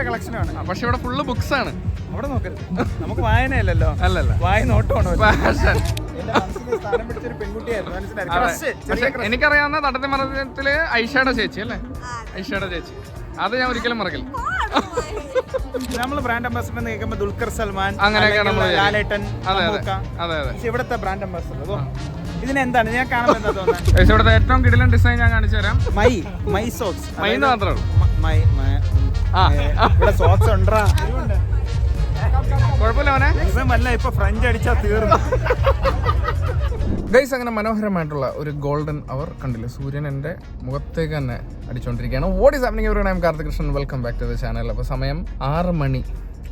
Collection പക്ഷെ ഇവിടെ full books ആണ്. അവിടെ നോക്കരുത് നമുക്ക് വായനയല്ലല്ലോ. അല്ലല്ല. വായ നോട്ടമാണോ ഫാഷൻ. എനിക്കറിയാവുന്ന നടത്തി മറത്തിൽ ഐഷയുടെ ചേച്ചി അല്ലേ? ഐഷയുടെ ചേച്ചി. അത് ഞാൻ ഒരിക്കലും മറക്കില്ല. നമ്മൾ ബ്രാൻഡ് അംബാസിഡർ കേൾക്കുമ്പോൾ ദുൽഖർ സൽമാൻ അങ്ങനെയൊക്കെ അല്ലെങ്കിൽ നമ്മൾ ലാലേട്ടൻ അതെ അതെ. ഇവിടുത്തെ ബ്രാൻഡ് അംബാസിഡർ ഇതിനെന്താണ്? ഞാൻ കാണുമ്പോൾ എന്താ തോന്നുന്നത് ഇവിടുത്തെ ഏറ്റവും കിടിലൻ ഡിസൈൻ ഞാൻ കാണിച്ചു തരാം. മൈ മൈ സോക്സ് മൈന്ന് മാത്രമേ ഉള്ളൂ. മൈ മൈ- ഇവിടെ സോക്സ് ഉണ്ടാ കുഴപ്പമില്ല അവനെ ഇവൻ വല്ല ഇപ്പൊ ഫ്രഞ്ച് അടിച്ചാ തീർന്നു. ഗൈസ് അങ്ങനെ മനോഹരമായിട്ടുള്ള ഒരു ഗോൾഡൻ അവർ കണ്ടില്ല? സൂര്യൻ എന്റെ മുഖത്തേക്ക് തന്നെ അടിച്ചുകൊണ്ടിരിക്കുകയാണ് what is happening every time Karthik Krishnan. Welcome back to the channel അപ്പോൾ സമയം ആറ് മണി.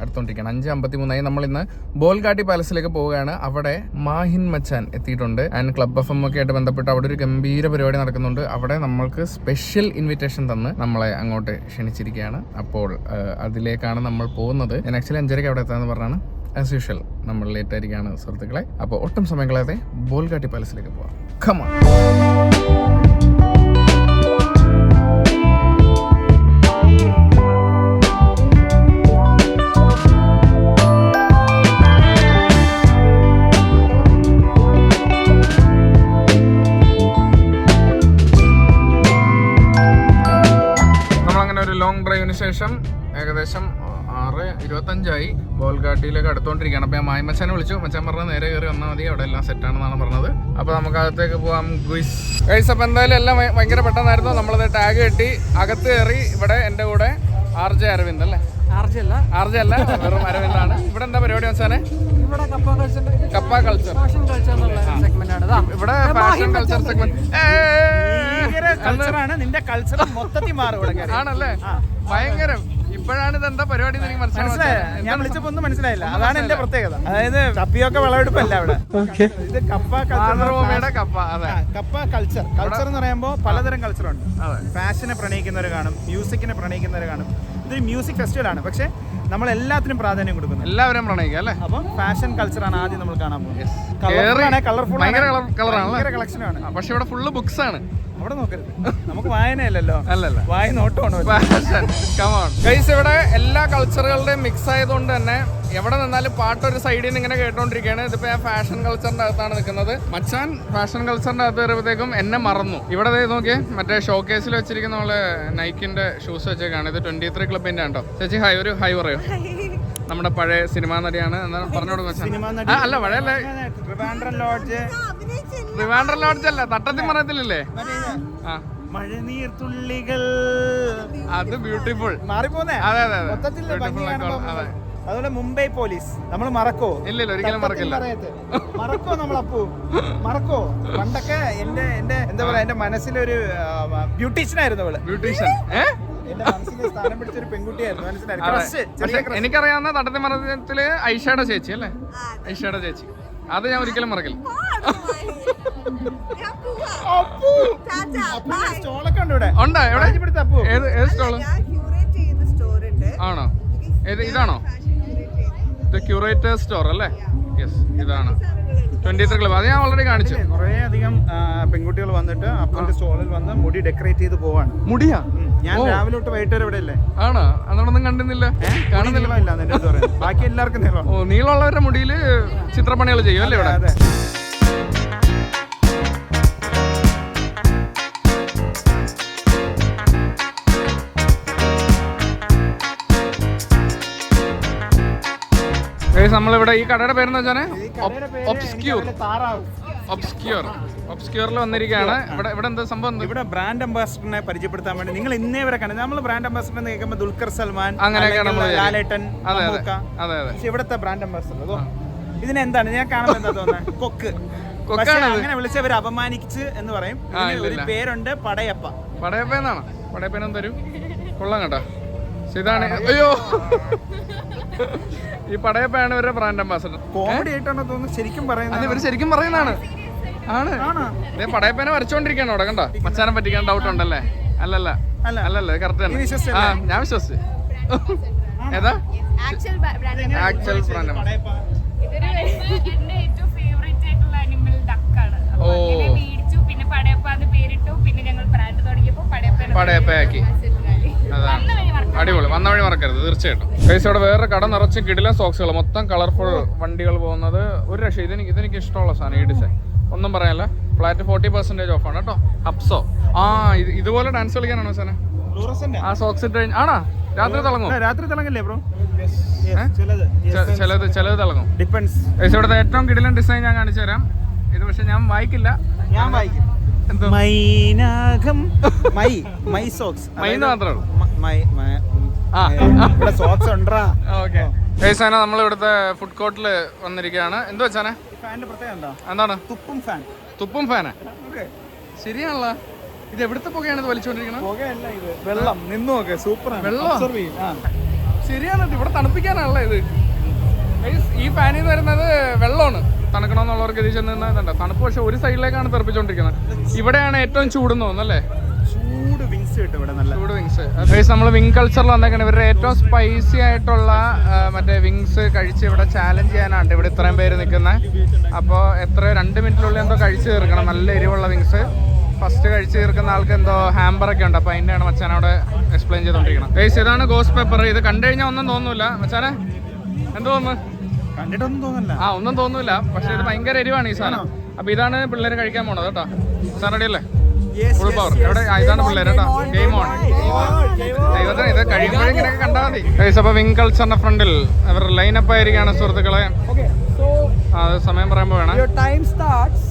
അടുത്തോണ്ടിരിക്കുകയാണ്. അഞ്ച് അമ്പത്തി മൂന്നായി നമ്മൾ ഇന്ന് ബോൽഗാട്ടി പാലസിലേക്ക് പോവുകയാണ്. അവിടെ മാഹിൻ മച്ചാൻ എത്തിയിട്ടുണ്ട്. ആൻഡ് ക്ലബ് എഫ് എം ഒക്കെ ആയിട്ട് ബന്ധപ്പെട്ട് അവിടെ ഒരു ഗംഭീര പരിപാടി നടക്കുന്നുണ്ട്. അവിടെ നമ്മൾക്ക് സ്പെഷ്യൽ ഇൻവിറ്റേഷൻ തന്ന് നമ്മളെ അങ്ങോട്ട് ക്ഷണിച്ചിരിക്കുകയാണ്. അപ്പോൾ അതിലേക്കാണ് നമ്മൾ പോകുന്നത്. ഞാൻ ആക്ച്വലി അഞ്ചരയ്ക്ക് അവിടെ എത്താന്ന് പറഞ്ഞാണ്. ആസ് യൂഷ്വൽ നമ്മൾ ലേറ്റ് ആയിരിക്കുകയാണ് സുഹൃത്തുക്കളെ. അപ്പോൾ ഒട്ടും സമയം ബോൽഗാട്ടി പാലസിലേക്ക് പോവാം. ഖമ ശേഷം ഏകദേശം ആറ് ഇരുപത്തഞ്ചായി ബോൾഗാട്ടിയിലേക്ക് അടുത്തോണ്ടിരിക്കുകയാണ്. അപ്പോൾ ഞാൻ മായ്മച്ചാനെ വിളിച്ചു. മച്ചാൻ പറഞ്ഞ നേരെ കയറി വന്നാൽ മതി. അവിടെ എല്ലാം സെറ്റ് ആണെന്നാണ് പറഞ്ഞത്. അപ്പോൾ നമുക്ക് അകത്തേക്ക് പോകാം ഗുയ്സ് ഗൈസ് അപ്പോൾ എന്തായാലും എല്ലാം ഭയ- ഭയങ്കര പെട്ടെന്നായിരുന്നു. നമ്മളത് ടാഗ് കെട്ടി അകത്ത് കയറി ഇവിടെ എന്റെ കൂടെ ആർ ജെ അരവിന്ദ് അല്ലേ? ആർജല്ല ആർ ജെ അല്ല വെറും അരവിന്ദാണ്. ഇവിടെ എന്താ പരിപാടി മച്ചാനെ? ഇവിടെ കപ്പ കൾച്ചർ ഇവിടെ ഫാഷൻ കൾച്ചർ സെഗ്മെന്റ് നിന്റെ കൾച്ചർ മൊത്തത്തിൽ മാറും ആണല്ലേ? ഭയങ്കരം ഇപ്പോഴാണ് ഇത് എന്താ പരിപാടി എനിക്ക് മനസ്സിലായത് ഞാൻ വിളിച്ചപ്പോ ഒന്നും മനസ്സിലായില്ല. അതാണ് എന്റെ പ്രത്യേകത. അതായത് കപ്പിയൊക്കെ വിളവെടുപ്പല്ല അവിടെ? ഇത് കപ്പ കൾച്ചർ കപ്പ അതെ. കപ്പ കൾച്ചർ കൾച്ചർ എന്ന് പറയുമ്പോൾ പലതരം കൾച്ചർ ഉണ്ട്. അതെ. ഫാഷനെ പ്രണയിക്കുന്നവർ കാണും മ്യൂസിക്കിനെ പ്രണയിക്കുന്നവർ കാണും. ഇതൊരു മ്യൂസിക് ഫെസ്റ്റിവൽ ആണ്. പക്ഷെ നമ്മൾ എല്ലാത്തിനും പ്രാധാന്യം കൊടുക്കുന്നു. എല്ലാവരും പ്രണയിക്കുക അല്ലേ? അപ്പം ഫാഷൻ കൾച്ചറാണ് ആദ്യം നമ്മൾ കാണാൻ പോകുന്നത്. കളർഫുൾ ഭയങ്കര കളക്ഷനാണ് പക്ഷെ ഇവിടെ ഫുള്ള് ബുക്സ് ആണ്. അവിടെ നോക്കരുത്. നമുക്ക് വായനയല്ലല്ലോ. അല്ലല്ല. വായ നോട്ടമാണോ ഫാഷൻ കമോൺ ഗൈസ് ഇവിടെ എല്ലാ കൾച്ചറുകളുടെയും മിക്സ് ആയതുകൊണ്ട് തന്നെ എവിടെ നിന്നാലും പാട്ട് ഒരു സൈഡിൽ നിന്ന് ഇങ്ങനെ കേട്ടോണ്ടിരിക്കുകയാണ്. ഇതിപ്പോ ഞാൻ ഫാഷൻ കൾച്ചറിന്റെ അകത്താണ് നിൽക്കുന്നത്. മച്ചാൻ ഫാഷൻ കൾച്ചറിന്റെ അകത്ത് വരുമ്പോഴത്തേക്കും എന്നെ മറന്നു. ഇവിടെ ദേ നോക്കിയേ. മറ്റേ ഷോ കേസിൽ വെച്ചിരിക്കുന്ന നമ്മൾ നൈക്കിന്റെ ഷൂസ് വെച്ചേക്കാണ്. ഇത് ട്വന്റി ത്രീ ക്ലബിന്റെ ഉണ്ടോ ചേച്ചി ഹൈ ഒരു ഹൈ പറയോ. നമ്മുടെ പഴയ സിനിമാ നടിയാണ്. എന്താണ് പറഞ്ഞു കൊടുക്കും അല്ല പഴയല്ലേ? ട്രിവാൻഡ്രം ലോഡ്ജ് ട്രിവാൻഡ്രം ലോഡ്ജല്ല അല്ല? തട്ടത്തി മറയത്തിലില്ലേ ആ. മഴനീർ തുള്ളികൾ. അത് ബ്യൂട്ടിഫുൾ മാറിപ്പോന്നേ അതെ അതെ അതെ. അതുപോലെ മുംബൈ പോലീസ്. നമ്മൾ മറക്കോ ഇല്ല ഇല്ല ഒരിക്കലും മറക്കില്ല. മറക്കോ നമ്മൾ അപ്പു മറക്കോ പണ്ടൊക്കെ എന്റെ എന്റെ എന്താ പറയാ എന്റെ മനസ്സിലൊരു ബ്യൂട്ടീഷ്യൻ ആയിരുന്നു അവൾ. ബ്യൂട്ടീഷ്യൻ. എനിക്കറിയാവുന്ന തട്ടത്തി മറത്തിൽ ഐഷയുടെ ചേച്ചി അല്ലേ? ഐഷയുടെ ചേച്ചി. അത് ഞാൻ ഒരിക്കലും മറക്കില്ല. ആണോ? ഏത് ഇതാണോ? ഇത് ക്യൂറേറ്റർ സ്റ്റോർ അല്ലേ? യെസ് ഇതാണ്. ട്വന്റി ത്രീ ക്ലബ് അത് ഞാൻ ഓൾറെഡി കാണിച്ചു. കുറേ അധികം പെൺകുട്ടികൾ വന്നിട്ട് അപ്പുവിന്റെ സ്റ്റോളിൽ വന്ന് മുടി ഡെക്കറേറ്റ് ചെയ്ത് പോവാണ്. മുടിയാ. ഞാൻ. രാവിലെ തൊട്ട് വൈകിട്ട് വരെ ഇവിടെ അല്ലേ ആണോ? അതോടൊന്നും കണ്ടുന്നില്ല കാണുന്നില്ല. ബാക്കി എല്ലാവർക്കും നീളം. ഓ നീളമുള്ളവരുടെ മുടിയിൽ ചിത്രപ്പണികൾ ചെയ്യും അല്ലേ ഇവിടെ? Guys, നമ്മളിവിടെ ഈ കടയുടെ പേരെന്ന് വെച്ചാൽ ഒബ്സ്ക്യൂർ ഒബ്സ്ക്യൂർ ഒബ്സ്ക്യൂറിൽ വന്നിരിക്കുകയാണ്. ഇവിടെ ഇവിടെ എന്താ സംഭവം? ഇവിടെ ബ്രാൻഡ് അംബാസിഡറിനെ പരിചയപ്പെടുത്താൻ വേണ്ടി നിങ്ങൾ ഇന്നേ വരെ കണ്ടത്. നമ്മൾ ബ്രാൻഡ് അംബാസിഡർ എന്ന് കേൾക്കുമ്പോൾ ദുൽഖർ സൽമാൻ അങ്ങനെയൊക്കെയാണ് ലാലേട്ടൻ അതെ അതെ. ഇവിടുത്തെ ബ്രാൻഡ് അംബാസിഡർ ഇതിനെന്താണ്? ഞാൻ കാണുമ്പോൾ എന്താ തോന്നുന്നത് കൊക്ക്? അങ്ങനെ വിളിച്ചവർ അപമാനിച്ച് എന്ന് പറയും. ഒരു പേരുണ്ട് പടയപ്പ. പടയപ്പ എന്നാണ്? പടയപ്പനും തരും കൊള്ളാം കേട്ടോ. ഇതാണ് അയ്യോ! ഈ പടയപ്പയാണ് ഇവരുടെ ബ്രാൻഡ് അംബാസഡർ കോമഡി ആയിട്ടാണോ തോന്നുന്നു ശരിക്കും പറയുന്നത് ഇവർ ശരിക്കും പറയുന്നതാണ്. ആണ്. പടയപ്പേനെ വരച്ചോണ്ടിരിക്കാണ് അവിടെ കണ്ടോ? മച്ചാനെ പറ്റിക്കാൻ ഡൗട്ട് ഉണ്ടല്ലേ? അല്ലല്ല. അല്ലല്ല കറക്റ്റ് ആണ് ആ ഞാൻ വിശ്വസിച്ചു. ഏതാ? ആക്ച്വൽ ബ്രാൻഡ് ഓ. പിന്നെ പടയപ്പാന്ന് പേരിട്ടു പിന്നെ ഞങ്ങൾ ബ്രാൻഡ് തുടങ്ങിയപ്പോ പടയപ്പ പടയപ്പയാക്കി. അതാ അടിപൊളി. വന്ന വഴി മറക്കരുത് തീർച്ചയായിട്ടും. ഗൈസ് ഇവിടെ വേറെ കട നിറച്ച് കിടിലൻ സോക്സുകൾ മൊത്തം കളർഫുൾ വണ്ടികൾ പോകുന്നത്. ഒരു രക്ഷ ഇതെനിക്ക് ഇതെനിക്ക് ഇഷ്ടമുള്ള സാധനം ഈ ഡിസൈൻ ഒന്നും പറയാനില്ല. ഫ്ലാറ്റ് ഫോർട്ടി പെർസെന്റേജ് ഓഫാണ് ആണ് കേട്ടോ. ഹപ്സോ ആ ഇത് ഇതുപോലെ ഡാൻസ് കളിക്കാനാണോ സാറേ ആ സോക്സ് ഇട്ട് ആണോ? രാത്രി തിളങ്ങും രാത്രി തിളങ്ങില്ലേ ബ്രോ ചിലത് ചിലത് തിളങ്ങും. ഡിപ്പെൻസ് ഇവിടുത്തെ ഏറ്റവും കിടിലൻ ഡിസൈൻ ഞാൻ കാണിച്ചു തരാം. ഇത് പക്ഷെ ഞാൻ വായിക്കില്ല. ഞാൻ വായിക്കും Mainakam. My my socks my മ- ആ. ഇവിടെ സോക്സ് ഉണ്ടാ ഓക്കെ. ഗൈസ് നമ്മൾ ഇവിടുത്തെ ഫുഡ് കോർട്ടിൽ വന്നിരിക്കുകയാണ് എന്ത്? വെച്ചാനെ എന്താണ്? തുപ്പും ഫാൻ. തുപ്പും ഫാനാ. ശരിയാണല്ലോ. ഇത് എവിടുത്തെ പുകയാണ് ഇത് വലിച്ചുകൊണ്ടിരിക്കുന്നത് വെള്ളം. നിന്നു നോക്കെ. സൂപ്പർ വെള്ളം? ശരിയാണ് ഇവിടെ തണുപ്പിക്കാനാണല്ലോ ഇത്. ഈ ഫാനിൽ നിന്ന് വരുന്നത് വെള്ളമാണ്. തണുക്കണമെന്നുള്ളവർക്ക് ഇതിൽ ചെന്ന് നിന്നുണ്ട് തണുപ്പ് പക്ഷെ ഒരു സൈഡിലേക്കാണ് തെറിപ്പിച്ചുകൊണ്ടിരിക്കുന്നത് ഇവിടെയാണ് ഏറ്റവും ചൂടെന്ന് തോന്നുന്നല്ലേ ചൂട് വിങ്സ് നമ്മൾ വിങ് കൾച്ചറിൽ വന്നേക്കാണ്. ഇവരുടെ ഏറ്റവും സ്പൈസി ആയിട്ടുള്ള മറ്റേ വിങ്സ് കഴിച്ച് ഇവിടെ ചാലഞ്ച് ചെയ്യാനാണ് ഇവിടെ ഇത്രയും പേര് നിൽക്കുന്നത് അപ്പോൾ എത്ര രണ്ട് മിനിറ്റിനുള്ളിൽ എന്തോ കഴിച്ച് തീർക്കണം. നല്ല എരിവുള്ള വിങ്സ് ഫസ്റ്റ് കഴിച്ച് തീർക്കുന്ന ആൾക്ക് എന്തോ ഹാമ്പർ ഒക്കെ ഉണ്ട്. അപ്പോൾ അതിന്റെയാണ് മച്ചാൻ അവിടെ എക്സ്പ്ലെയിൻ ചെയ്തോണ്ടിരിക്കണം. ഏസ് ഇതാണ് ഗോസ് പേപ്പർ ഇത് കണ്ടു കഴിഞ്ഞാൽ ഒന്നും തോന്നൂല. മച്ചാനെ എന്തോ തോന്നുന്നു? കണ്ടിട്ടൊന്നും തോന്നല്ല ആ ഒന്നും തോന്നൂല പക്ഷെ ഇത് ഭയങ്കര എരിവാണ് ഈ സാധനം. അപ്പൊ ഇതാണ് പിള്ളേർ കഴിക്കാൻ പോണത് കേട്ടോ. സാർ റെഡി ഫുൾ പവർ എവിടെ? ഇതാണ് പിള്ളേർ കേട്ടോ. ഗെയിം ഓൺ ദൈവത്തിന് ഇത് കഴിയുമ്പോഴേ ഇങ്ങനെ കണ്ടാൽ മതി. അപ്പൊ അപ്പോൾ വിങ് കൾച്ചറിന്റെ ഫ്രണ്ടിൽ അവർ ലൈനപ്പ് ആയിരിക്കാണ് സുഹൃത്തുക്കളെ. അത് സമയം പറയുമ്പോ വേണം. starts.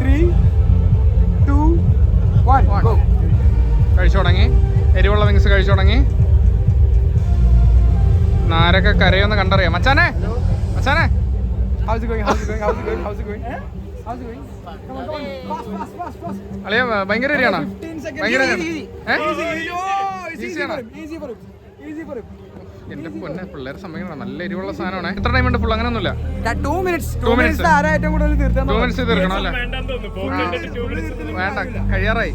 Three, two, one. Go. കഴിച്ചു തുടങ്ങി. എരിവുള്ള വിങ്സ് കഴിച്ചു തുടങ്ങി. നാരൊക്കെ കരയൊന്ന് കണ്ടറിയാം. മച്ചാനെ മച്ചാനെ How's it going? How's it going? How's it going? How's it going? How's it going? Come on, come on. Fast, fast, fast, fast. അളിയ ഭയങ്കര എരിയാണോ 15 seconds. ഭയങ്കര Easy, എരിയാണോ? easy, ഏ? easy, easy. Oh, Easy easy ആണോ? for him. Easy. Easy എന്റെ പൊന്നെ പിള്ളേരെ സമ്മതിക്കണം നല്ല എരിവുള്ള സാധനമാണ് എത്ര ടൈം ഉണ്ട് full two minutes. Two Two minutes. minutes. ആരാ ഏറ്റവും കൂടുതൽ തീർത്താൻ ടു മിനിറ്റ്സ് തീർക്കണം അല്ലേ വേണ്ട കഴിയാറായി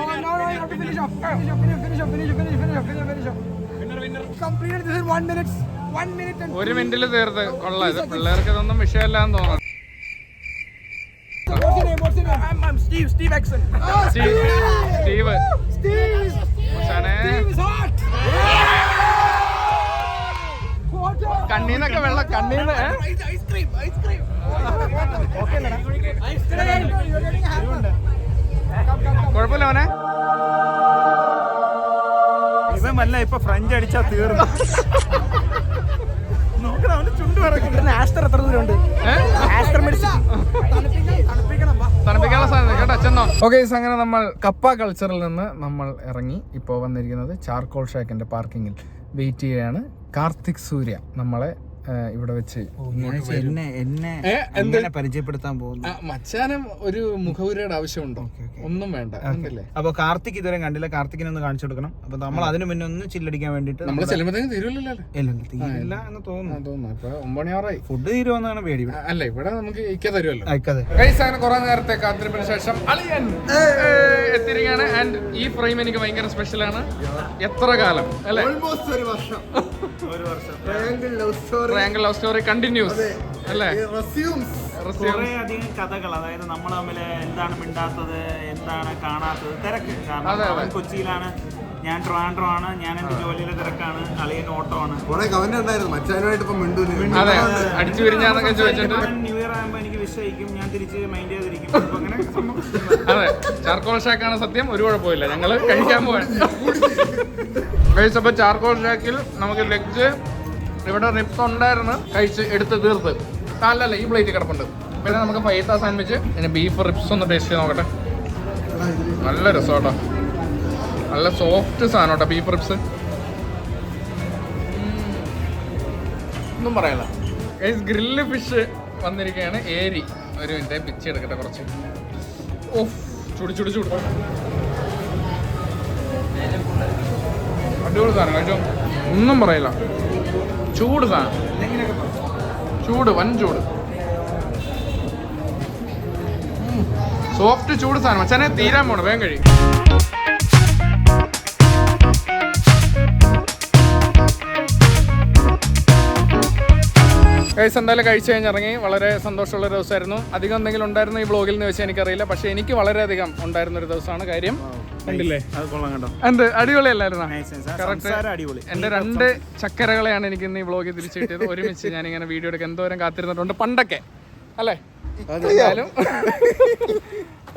Oh, no, no, you have to finish off. Finish off, finish, finish off, finish, finish, finish off, finish, finish off. Completed this in one minute. One minute and ഒരു മിനിറ്റിൽ തീർത്ത് കൊള്ളാം ഇത് പിള്ളേർക്ക് ഇതൊന്നും വിഷയമല്ല എന്ന് തോന്നുന്നു What's your name? What's your name? I'm, I'm Steve. Steve Exon. Steve Steve Steve. മച്ചാനെ Steve is hot. Water. കണ്ണീന്നൊക്കെ വെള്ളം കണ്ണീന്ന് ഏ? Ice, ice cream. Ice cream. Okay, Ice cream. You're getting a hamper. Come, come, come. കുഴപ്പമില്ല അവനെ വല്ല ഇപ്പൊ French അടിച്ചാ തീർന്നു. നോക്കണം ചുണ്ട് ആസ്റ്റർ എത്ര ദൂരമുണ്ട്? ഏ? ആസ്റ്റർ മെഡിസിൻ ഓക്കെ അങ്ങനെ നമ്മൾ കപ്പ കൾച്ചറിൽ നിന്ന് നമ്മൾ ഇറങ്ങി. ഇപ്പോൾ വന്നിരിക്കുന്നത് ചാർക്കോൾ ഷാക്കിന്റെ പാർക്കിങ്ങിൽ വെയിറ്റ് ചെയ്യുകയാണ് കാർത്തിക് സൂര്യ നമ്മളെ ഇവിടെ വെച്ച്. എന്നെ എന്നെ ഏ, പരിചയപ്പെടുത്താൻ പോകുന്നു. മച്ചാനം ഒരു മുഖപുരയുടെ ആവശ്യമുണ്ടോ? ഒന്നും വേണ്ട അപ്പൊ കാർത്തിക് ഇതുവരെ കണ്ടില്ല. കാർത്തിക്കിനെ ഒന്ന് കാണിച്ചു കൊടുക്കണം. അപ്പൊ നമ്മൾ അതിനു മുന്നേ ഒന്ന് ചില്ലടിക്കാൻ വേണ്ടിട്ട് നമ്മൾ ചെല്ലുമ്പോഴത്തേക്ക് തീരുമല്ലോ എന്ന് തോന്നുന്നു. തോന്നുന്നു. ഇപ്പൊ ഒമ്പണിയാറായി ഫുഡ് തീരുമെന്നാണ് പേടി. അല്ല ഇവിടെ നമുക്ക് ഇക്ക തരുമല്ലോ അങ്ങനെ കുറെ നേരത്തെ കാത്തിരിപ്പിന് ശേഷം അളിയൻ എത്തിയിരിക്കുകയാണ്. ആൻഡ് ഈ ഫ്രെയിം എനിക്ക് ഭയങ്കര സ്പെഷ്യൽ ആണ്. എത്ര കാലം അല്ലെ? ട്രയാങ്കിൾ ലവ് സ്റ്റോറി കണ്ടിന്യൂസ് അല്ലേ? Resume. കുറെ അധികം കഥകൾ അതായത് നമ്മൾ തമ്മിൽ എന്താണ് മിണ്ടാത്തത് എന്താണ് കാണാത്തത് തിരക്ക്. കാരണം. കൊച്ചിയിലാണ് ഞാൻ ട്രിവാൻഡ്രോ ആണ് ഞാൻ എന്റെ ജോലിയിലെ തിരക്കാണ് അളിയൻ ഓട്ടോ ആണ്. ന്യൂ ഇയർ ആകുമ്പോ എനിക്ക് വിഷ് അയക്കും ഞാൻ തിരിച്ച് മൈൻഡ് ചെയ്തിരിക്കും അങ്ങനെ അതെ ചാർക്കോൾ ഷാക്കാണ് സത്യം ഒരു കുഴപ്പമില്ല. ഞങ്ങൾ കഴിക്കാൻ പോവാൻ അപ്പൊ ചാർക്കോൾ ഷാക്കിൽ നമുക്ക് ലെഗ് ഇവിടെ റിപ്സ് ഉണ്ടായിരുന്നു കഴിച്ച് എടുത്ത് തീർത്ത്. ആ, അല്ലല്ല ഈ പ്ലേറ്റ് കിടപ്പുണ്ട്. പിന്നെ നമുക്ക് ഫൈത്ത സാൻഡ്വിച്ച് പിന്നെ ബീഫ് റിപ്സ് ഒന്ന് ടേസ്റ്റ് ചെയ്ത് നോക്കട്ടെ. നല്ല രസമാട്ടോ. നല്ല സോഫ്റ്റ് സാധനം കേട്ടോ ബീഫ് റിപ്സ് ഒന്നും പറയല ഗ്രില്ല് ഫിഷ് വന്നിരിക്കുകയാണ്. ഏരി. ഒരു മിനിറ്റ് പിച്ച് എടുക്കട്ടെ കുറച്ച്. ഓഫ് ചുടി ചുടി ചുടി. അടിപൊളി സാധനം കഴിച്ചോ? ഒന്നും പറയില്ല. ചൂട് സാധനം. ചൂട് വൻ ചൂട്. സോഫ്റ്റ് ചൂട് സാധനം. അച്ഛനെ തീരാൻ പോണം വേഗം കഴിയും ഗൈസ് എന്തായാലും കഴിച്ചു കഴിഞ്ഞിറങ്ങി. വളരെ സന്തോഷമുള്ള ഒരു ദിവസമായിരുന്നു. അധികം എന്തെങ്കിലും ഉണ്ടായിരുന്നു ഈ വ്ളോഗിൽ എന്ന് വെച്ചാൽ എനിക്കറിയില്ല. പക്ഷേ എനിക്ക് വളരെയധികം ഉണ്ടായിരുന്ന ഒരു ദിവസമാണ് കാര്യം. കണ്ടില്ലേ? എന്ത്? അടിപൊളിയല്ലായിരുന്നു? എന്റെ രണ്ട് ചക്കരകളെയാണ് എനിക്ക് ഇന്ന് ഈ വ്ളോഗിൽ തിരിച്ചു കിട്ടിയത്. ഒരുമിച്ച് ഞാൻ ഇങ്ങനെ വീഡിയോ എടുക്കാൻ എന്തോരം കാത്തിരുന്നിട്ടുണ്ട്. പണ്ടൊക്കെ. അല്ലേ?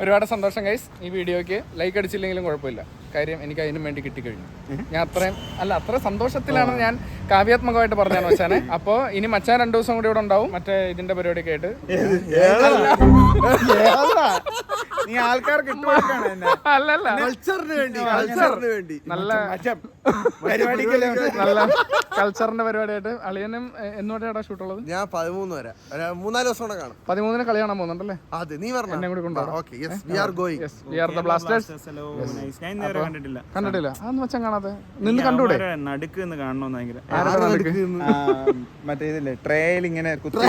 ഒരുപാട് സന്തോഷം ഗൈസ് ഈ വീഡിയോക്ക് ലൈക്ക് അടിച്ചില്ലെങ്കിലും കുഴപ്പമില്ല. കാര്യം എനിക്ക് അതിനും വേണ്ടി കിട്ടിക്കഴിഞ്ഞു. ഞാൻ അത്രയും അല്ല അത്ര സന്തോഷത്തിലാണ് ഞാൻ കാവ്യാത്മകമായിട്ട് പറഞ്ഞാണ് മച്ചാനെ അപ്പോൾ ഇനി മച്ചാൻ രണ്ടു ദിവസം കൂടി ഇവിടെ ഉണ്ടാവും. മറ്റേ ഇതിന്റെ പരിപാടിയൊക്കെ ആയിട്ട്? നീ ആൾക്കാർക്ക് ഇട്ടുകൊടുക്കാണ് എന്നെ. അല്ലല്ല. കൾച്ചറിന് വേണ്ടി കൾച്ചറിന് വേണ്ടി. നല്ല പരിപാടിക്കല്ലേ നല്ല കൾച്ചറിന്റെ പരിപാടിയായിട്ട് അളിയനും എന്നോട്ടാ ഷൂട്ട് ഉള്ളത്? ഞാൻ പതിമൂന്ന് വരെ. മൂന്നാൽ ദിവസം കൂടെ കാണും. പതിമൂന്നിന് കളി കാണാൻ പോകുന്നുണ്ടല്ലേ? അതെ നീ പറഞ്ഞു? എന്നെ കൂടി കൊണ്ടുപോകും okay yes we are going yes we are the Blasters Hello, nice. ഞാൻ ഇന്നേരെ കണ്ടിട്ടില്ല. കണ്ടിട്ടില്ല. അതൊന്നും മച്ചാൻ കാണാതെ നിന്ന് കണ്ടൂടെ നടുക്ക് കാണണമെന്ന് ഭയങ്കര. ആ, മറ്റേ ഇതില്ലേ ട്രെയിൽ ഇങ്ങനെ കുത്തി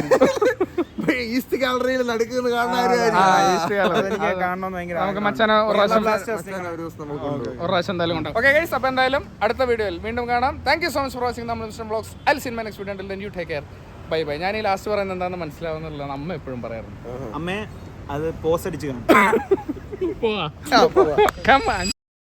ഈസ്റ്റ് ഗാലറിയിൽ നടക്കുന്നത് പ്രാവശ്യം എന്തായാലും അടുത്ത വീഡിയോയിൽ വീണ്ടും കാണാം. Thank you so much for watching നമ്മൾ മിസ്റ്റർ ബ്ലോഗ്സ് അൽ cinema next video you take care bye bye ഞാൻ ഈ ലാസ്റ്റ് പറയുന്നത് എന്താണെന്ന് മനസ്സിലാവുന്നില്ല അമ്മ എപ്പോഴും പറയാറുണ്ട്. അമ്മേ അത് പോസ് അടിച്ച് കാണാം.